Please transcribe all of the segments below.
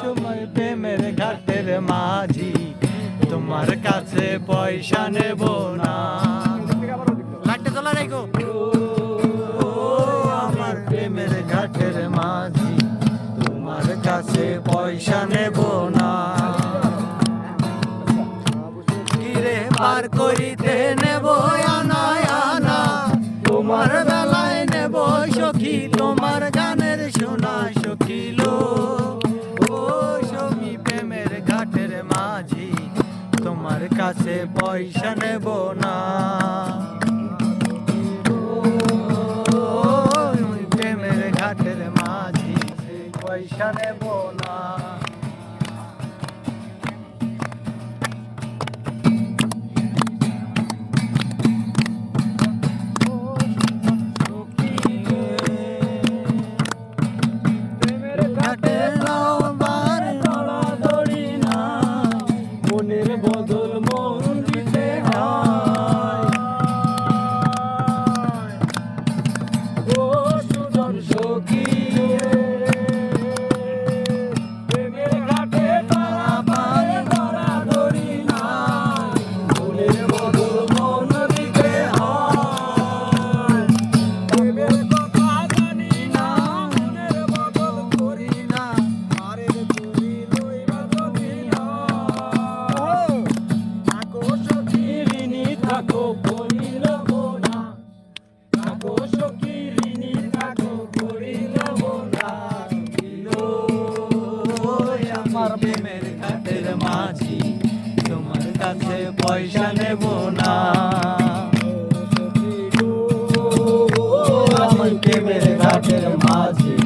সময় প্রেমের মাঝি তোমার কাছে পয়সা নেব না। আমার প্রেমের মাঝি তোমার কাছে পয়সা নেব না। কিরে পার করিতে নেব আনা আনা তোমার বেলায় নেব সখী তোমার গা পয়সা নেব না। প্রেমের ঘাটের মাঝি পয়সা নেব না। কাছে পয়সা নেব না। আমার প্রেমের ঘাটের মাঝি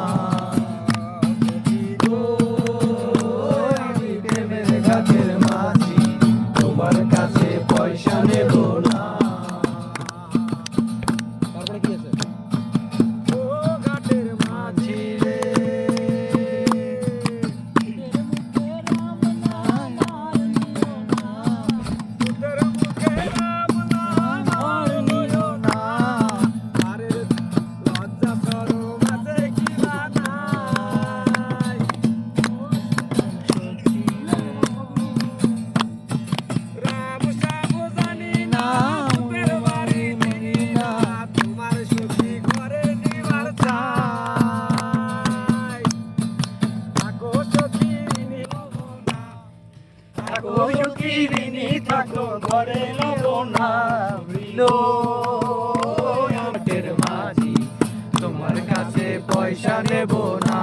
ঘরে না মাঝি, তোমার কাছে পয়সা নেব না।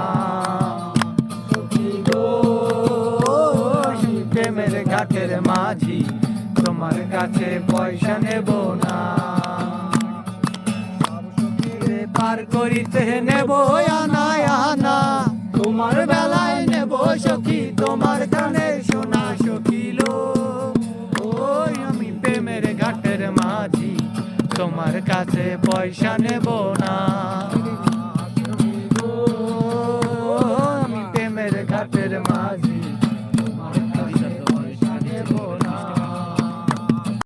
প্রেমের ঘাটের মাঝি, তোমার কাছে পয়সা নেব না। পার করিতে নেব আনা আনা। তোমার বেলায় নেব সখী, তোমার কানে শোনা সখিল তোমার কাছে পয়সা নেব না।